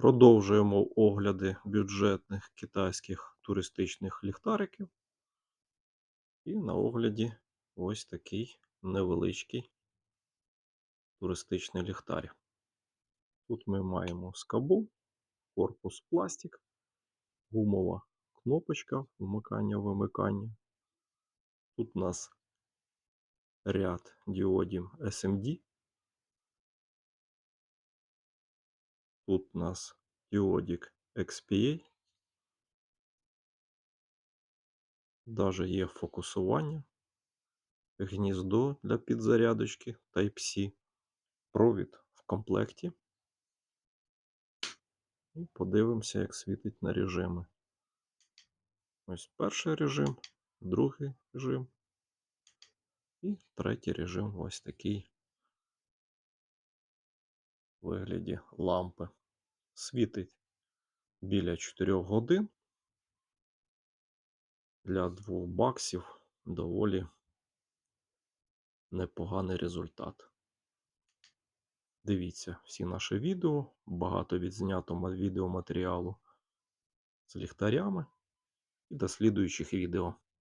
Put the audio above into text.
Продовжуємо огляди бюджетних китайських туристичних ліхтариків. І на огляді ось такий невеличкий туристичний ліхтар. Тут ми маємо скобу, корпус пластик, гумова кнопочка вмикання-вимикання. Тут у нас ряд діодів SMD. Тут у нас діодик XPA. Даже є фокусування, гніздо для підзарядочки Type-C, провід в комплекті. І подивимося, як світить на режими. Ось перший режим, другий режим і третій режим ось такий вигляді лампи. Світить біля 4 годин. Для 2 баксів доволі непоганий результат. Дивіться всі наші відео, багато відзнято відеоматеріалу з ліхтарями і до слідуючих відео.